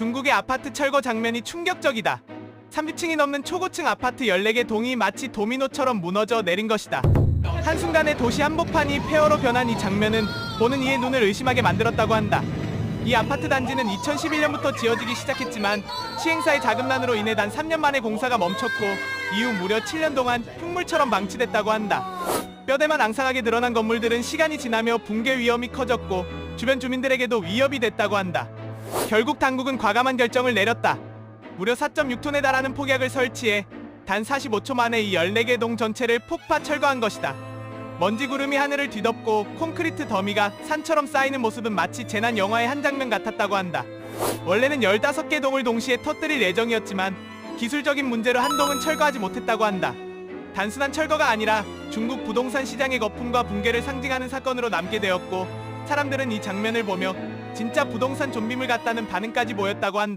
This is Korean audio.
중국의 아파트 철거 장면이 충격적이다. 30층이 넘는 초고층 아파트 14개 동이 마치 도미노처럼 무너져 내린 것이다. 한순간에 도시 한복판이 폐허로 변한 이 장면은 보는 이의 눈을 의심하게 만들었다고 한다. 이 아파트 단지는 2011년부터 지어지기 시작했지만 시행사의 자금난으로 인해 단 3년 만에 공사가 멈췄고 이후 무려 7년 동안 흉물처럼 방치됐다고 한다. 뼈대만 앙상하게 늘어난 건물들은 시간이 지나며 붕괴 위험이 커졌고 주변 주민들에게도 위협이 됐다고 한다. 결국 당국은 과감한 결정을 내렸다. 무려 4.6톤에 달하는 폭약을 설치해 단 45초 만에 이 14개 동 전체를 폭파 철거한 것이다. 먼지 구름이 하늘을 뒤덮고 콘크리트 더미가 산처럼 쌓이는 모습은 마치 재난 영화의 한 장면 같았다고 한다. 원래는 15개 동을 동시에 터뜨릴 예정이었지만 기술적인 문제로 한 동은 철거하지 못했다고 한다. 단순한 철거가 아니라 중국 부동산 시장의 거품과 붕괴를 상징하는 사건으로 남게 되었고 사람들은 이 장면을 보며 진짜 부동산 좀비물 같다는 반응까지 보였다고 한다.